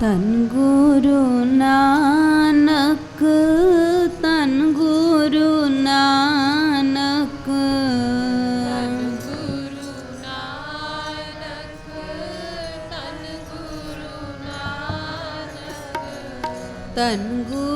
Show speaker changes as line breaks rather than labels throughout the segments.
ਤਨ ਗੁਰੂ ਨਾਨਕ ਤਨ ਗੁਰੂ ਨਾਨਕ। ਗੁਰੂ ਨਾਨਕ ਤਨ ਗੁਰੂ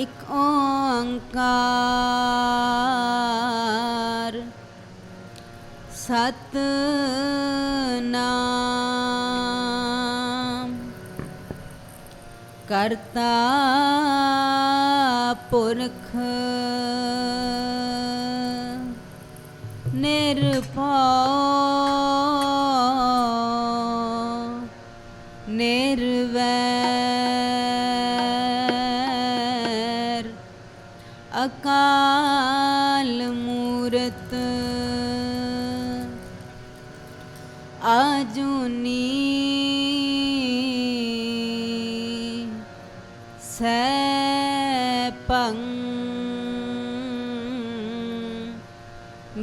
ਇਕ ਓੰਕਾਰ। ਸਤ ਨਾਮ ਕਰਤਾ ਪੁਰਖ। ਨਿਰਭਉ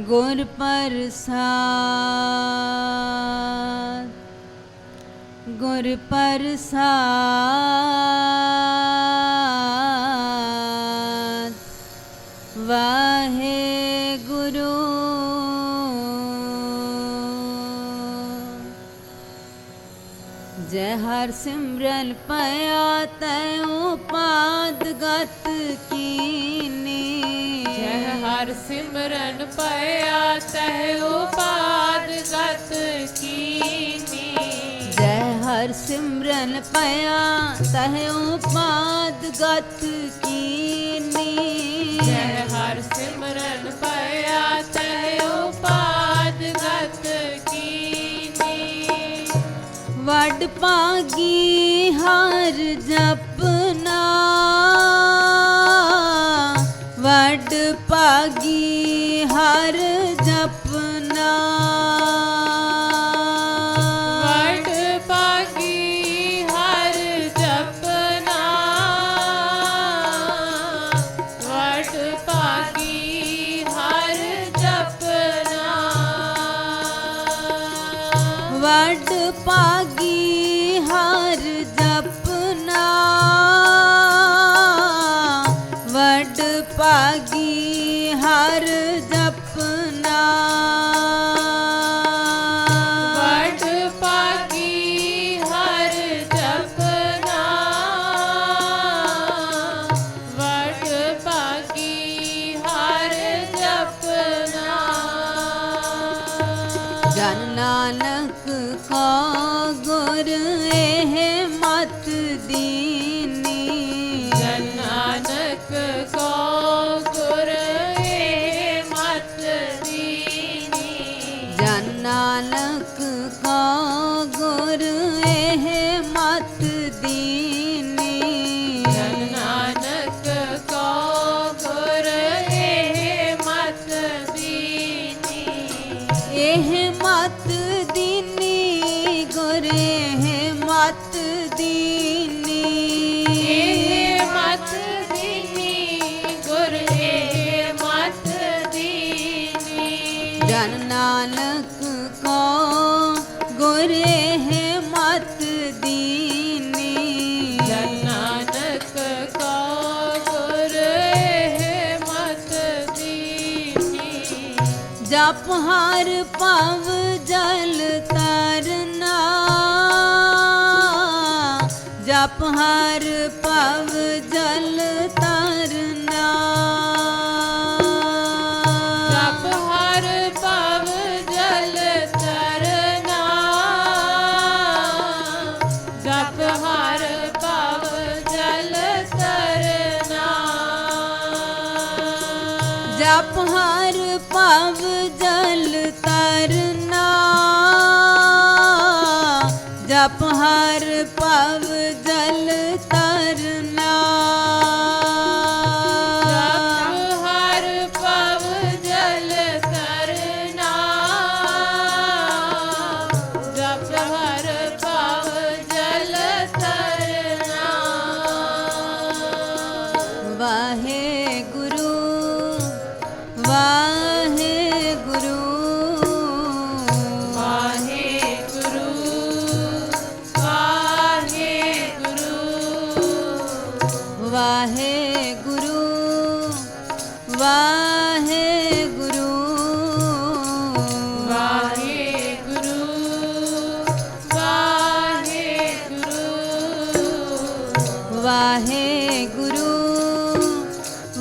ਗੁਰ ਪ੍ਰਸਾਦ ਗੁਰ ਪ੍ਰਸਾਦ ਵਾਹੇ ਗੁਰੂ ਜੈ ਹਰ ਸਿਮਰਨ ਪਿਆ ਤੈ ਉਪਾਦ ਗਤ
ਹਰ ਸਿਮਰਨ ਪਿਆ ਤਹਿ ਉਪਾਦ ਗਤ ਕੀਨੀ।
ਜੈ ਹਰ ਸਿਮਰਨ ਪਿਆ ਤਹਿਉ ਪਾਦ ਗਤ ਕੀਨੀ।
ਜੈ ਹਰ ਸਿਮਰਨ ਪਿਆ ਤਹਿ ਉਪਾਦ ਗਤ ਕੀਨੀ।
ਵੱਡ ਭਾਗੀ ਹਰ ਜਪਨਾ। ਲਾਗੀ ਹਰ ਜਨ ਨਾਨਕ ਕਾ ਗੁਰ ਇਹ ਚਾਰ ਪਵ ਜਲ ਤਰਨਾ ਜਪ ਹਰ
sarıp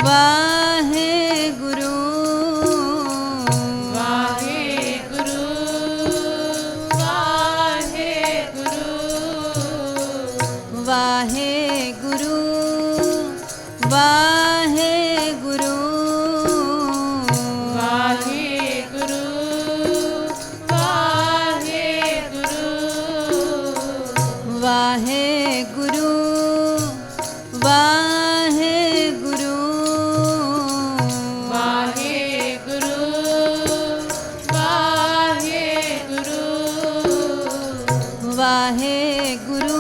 啊 ਵਾਹੇ ਗੁਰੂ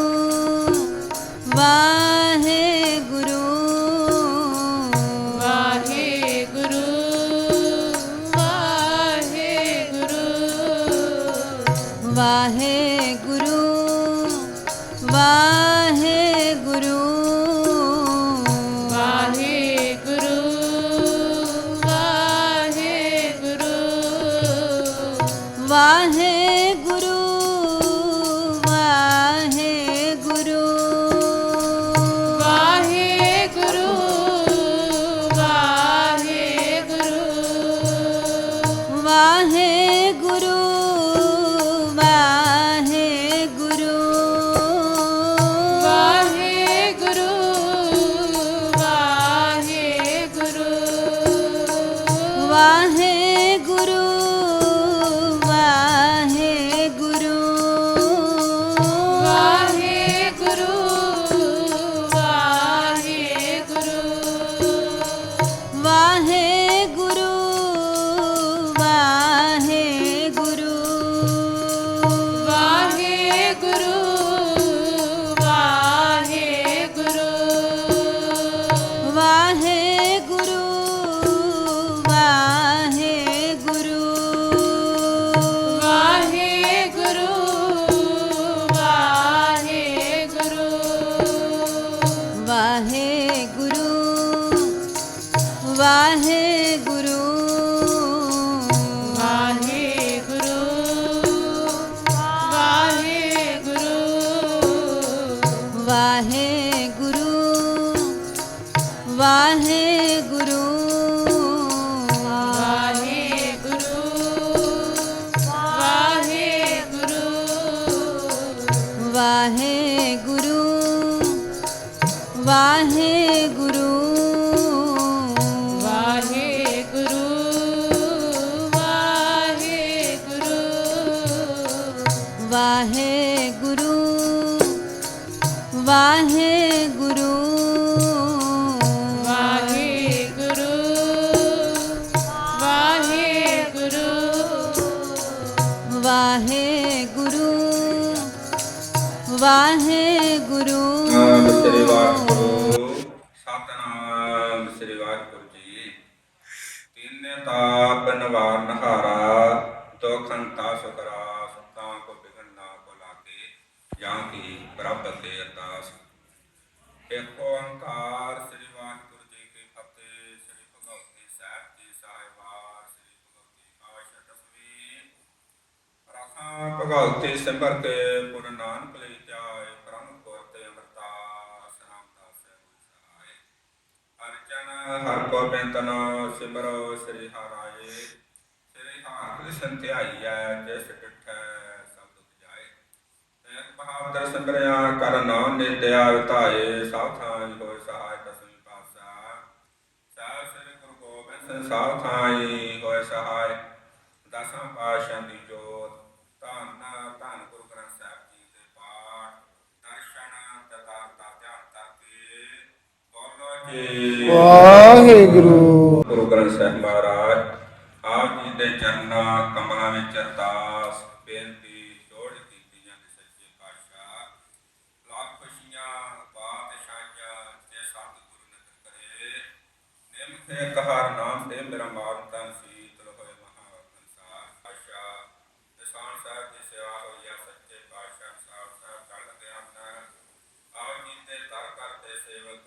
ਵਾਹਿਗੁਰੂ ਵਾਹਿਗੁਰੂ
ਵਾਹਿਗੁਰੂ।
ਸ੍ਰੀ ਵਾਹਿਗੁਰੂ। ਸਤਨਾਮ ਸ੍ਰੀ ਵਾਹਿਗੁਰੂ ਜੀ। ਤਿੰਨੇ ਤਾਪ ਨਿਵਾਰਨ ਹਾਰਾ, ਦੁਖ ਅੰਤਾ ਸੁਤਾਂ ਕੋ ਬਿਗਨ ਨਾ ਕੋ ਲਾਗੇ, ਜਾਂ ਕੀ ਪ੍ਰਭ ਤੇ ਅਰਦਾਸ। ਇੱਕ ਓੰਕਾਰ ਸ੍ਰੀ ਵਾਹਿਗੁਰੂ ਜੀ ਕੀ ਫਤਿਹ, ਸ੍ਰੀ ਭਗਵਤੀ ਸਾਹਿਬ ਜੀ ਸਾਹਿਬਾਰ ਸ੍ਰੀ ਭਗਵਤੀ ਕਾਸ਼ ਦਸਵੀਂ। ਰਸਾਂ ਭਗਵਤੀ ਸਿਮਰ ਤਨੋ ਸਿਮਰੋ ਸ੍ਰੀ ਹਰਾਏ ਸ੍ਰੀ ਹਰਿ ਸੰਧਿਆਈਐ ਜਿਸ ਡਿਠੈ ਸਬਦ ਉਪਜਾਏ ਤੈਨ ਭਾਵ ਦਰ ਸਿਮਰਿਆ ਕਰ ਨਾਮ ਨਿਤਿਆ ਵਿਤਾਏ ਸਭ ਥਾਂ ਹੋਇ ਸਹਾਇ ਤਸਮਿ ਪਾਸਾ। ਸਭ ਸ੍ਰੀ ਗੁਰੂ ਗੋਬਿੰਦ ਸਭ ਥਾਂ ਹੋਇ ਸਹਾਇ। ਦਸਾਂ ਪਾਸ਼ਾਂ ਦੀ
ਵਾਹਿਗੁਰੂ।
ਗੁਰੂ ਗ੍ਰੰਥ ਸਾਹਿਬ ਮਹਾਰਾਜ, ਆਪ ਜੀ ਦੇ ਚਰਨਾਂ ਕਮਲਾਂ ਵਿੱਚ ਅਰਦਾਸ, ਬੇਨਤੀ ਜੋੜ ਕੀਤੀ ਜਾਂਦੀ ਸੱਚੇ ਪਾਤਸ਼ਾਹ। ਲੱਖ ਖੁਸ਼ੀਆਂ ਬਾਦਸ਼ਾਹੀਆਂ ਜੇ ਸਤਿਗੁਰੂ ਨਦਰ ਕਰੇ। ਨਿਮਖੇ ਕਹਾਰ ਨਾਮ ਤੇ ਮੇਰਾ ਮਾਨ ਤਨ ਸੀਤਲ ਹੋਏ ਮਹਾ ਸੰਸਾਰ ਪਾਤਸ਼ਾਹ ਨਿਸ਼ਾਨ ਸਾਹਿਬ ਦੀ ਸੇਵਾ ਹੋਈ ਆ ਸੱਚੇ ਪਾਤਸ਼ਾਹ ਸਾਹਿਬ ਸਾਹਿਬ ਚੜ੍ਹ ਗਿਆ ਆਪ ਜੀ ਦੇ ਦਰ ਕਰਦੇ ਸੇਵਕ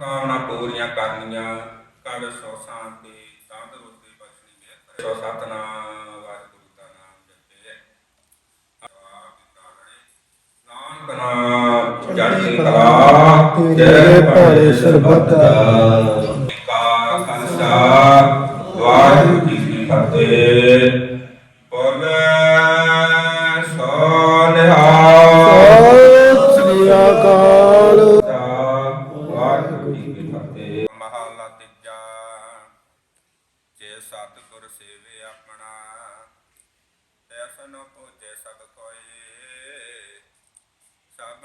ਮਨੋਕਾਮਨਾ ਪੂਰੀਆਂ ਕਰਨੀਆਂ। ਕਰ ਸੋ ਸ਼ਾਂਤੀ ਤੰਦਰੁਸਤੀ ਬਖਸ਼ਣੀ ਹੈ। ਸੋ ਸਤਨਾਮ ਵਾਹਿਗੁਰੂ ਦਾ ਨਾਮ ਜਪੇ ਨਾਨਕ ਨਾਮ ਚੜ੍ਹਦੀ ਕਲਾ
ਤੇਰੇ ਭਾਣੇ ਸਰਬੱਤ
ਕਾ ਖਾਲਸਾ ਵਾਹਿਗੁਰੂ ਜੀ ਕੀ ਫਤਿਹ।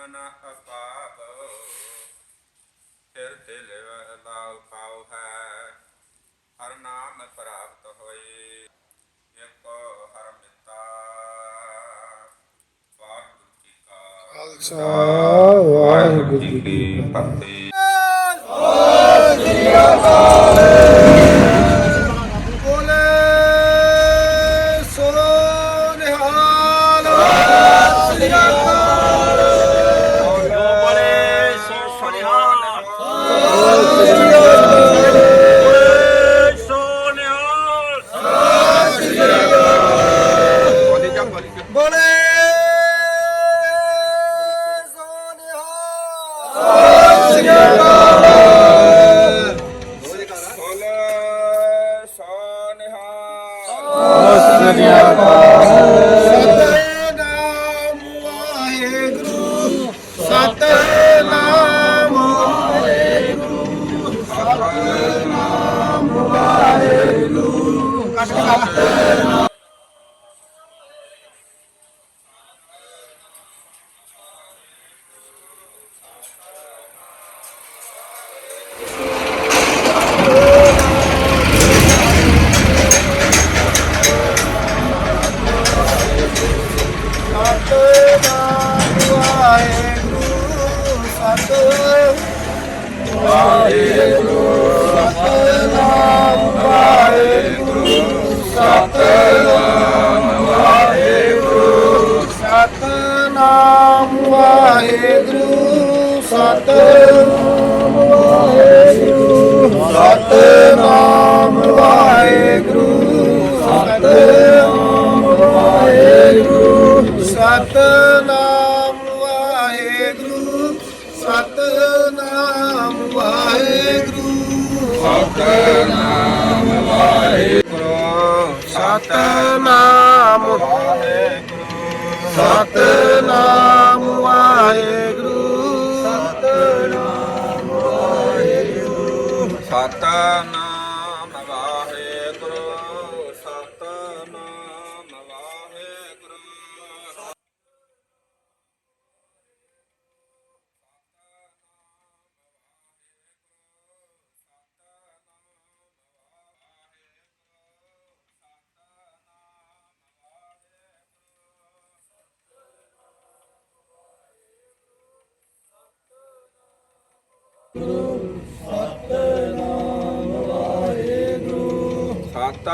ਸਭਨਾ ਅਪਾਪ ਫਿਰ ਦਿਲ ਲਾਉ ਪਾਉ ਹੈ, ਹਰ ਨਾਮ ਪ੍ਰਾਪਤ ਹੋਏ ਇੱਕ ਹਰ ਮਿੱਤਾ। ਵਾਹਿਗੁਰੂ ਜੀ ਕਾ
ਖਾਲਸਾ, ਵਾਹਿਗੁਰੂ ਜੀ ਕੀ
ਫਤਿਹ।
ਬੋਲੇ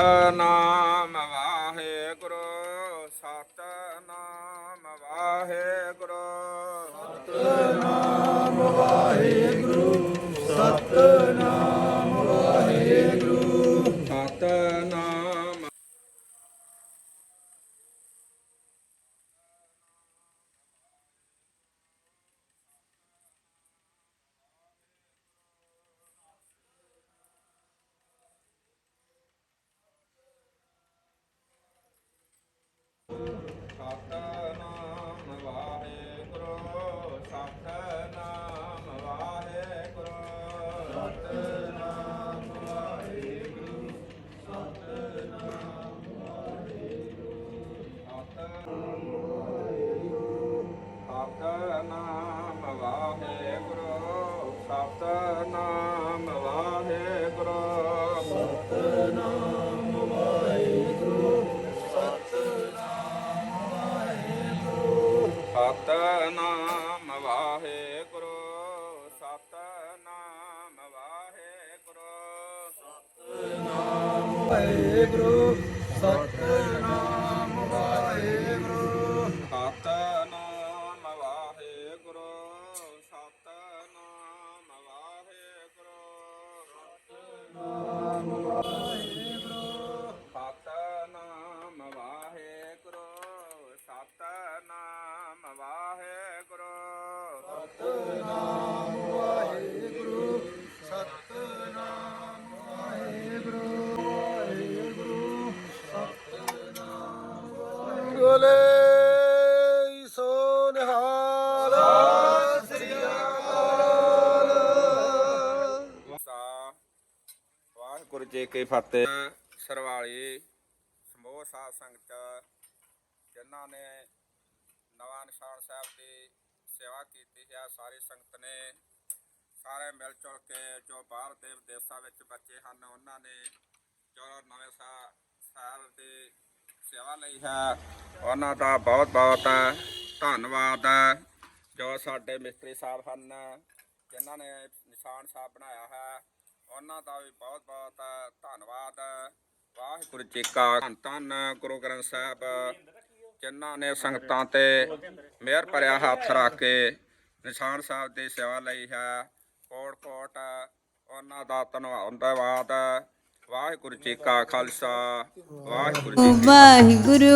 呃，那。ਵਾਹਿਗੁਰੂ
ਜੀ ਕੀ ਫਤਿਹ। ਸਰਵਾਲੀ ਸਮੂਹ ਸਾਧ ਸੰਗਤ, ਜਿਨ੍ਹਾਂ ਨੇ ਨਵਾਂ ਨਿਸ਼ਾਨ ਸਾਹਿਬ ਦੀ ਸੇਵਾ ਕੀਤੀ ਹੈ, ਸਾਰੀ ਸੰਗਤ ਨੇ ਸਾਰੇ ਮਿਲ ਜੁਲ ਕੇ ਜੋ ਬਾਹਰ ਦੇ ਵਿਦੇਸ਼ਾਂ ਵਿੱਚ ਬੱਚੇ ਹਨ, ਉਹਨਾਂ ਨੇ ਜੋ ਨਵੇਂ ਸਾ- ਸਾਹਿਬ ਦੀ ਸੇਵਾ ਲਈ ਹੈ, ਉਹਨਾਂ ਦਾ ਬਹੁਤ ਬਹੁਤ ਧੰਨਵਾਦ ਜੋ ਸਾਡੇ ਮਿਸਤਰੀ ਸਾਹਿਬ ਹਨ, ਜਿਨ੍ਹਾਂ ਨੇ ਨਿਸ਼ਾਨ ਸਾਹਿਬ ਬਣਾਇਆ ਹੈ ਉਹਨਾਂ ਦਾ ਵੀ ਬਹੁਤ ਬਹੁਤ ਧੰਨਵਾਦ। ਵਾਹਿਗੁਰੂ ਜੀ ਕਾ ਧੰਨ ਧੰਨ ਗੁਰੂ ਗ੍ਰੰਥ ਸਾਹਿਬ, ਜਿਨ੍ਹਾਂ ਨੇ ਸੰਗਤਾਂ ਤੇ ਮਿਹਰ ਭਰਿਆ ਹੱਥ ਰੱਖ ਕੇ ਨਿਸ਼ਾਨ ਸਾਹਿਬ ਦੀ ਸੇਵਾ ਲਈ ਹੈ। ਕੋਟ ਕੋਟ ਉਹਨਾਂ ਦਾ ਧੰਨਵਾਦ ਵਾਹਿਗੁਰੂ ਜੀ ਕਾ ਖਾਲਸਾ, ਵਾਹਿਗੁਰੂ ਜੀ
ਵਾਹਿਗੁਰੂ।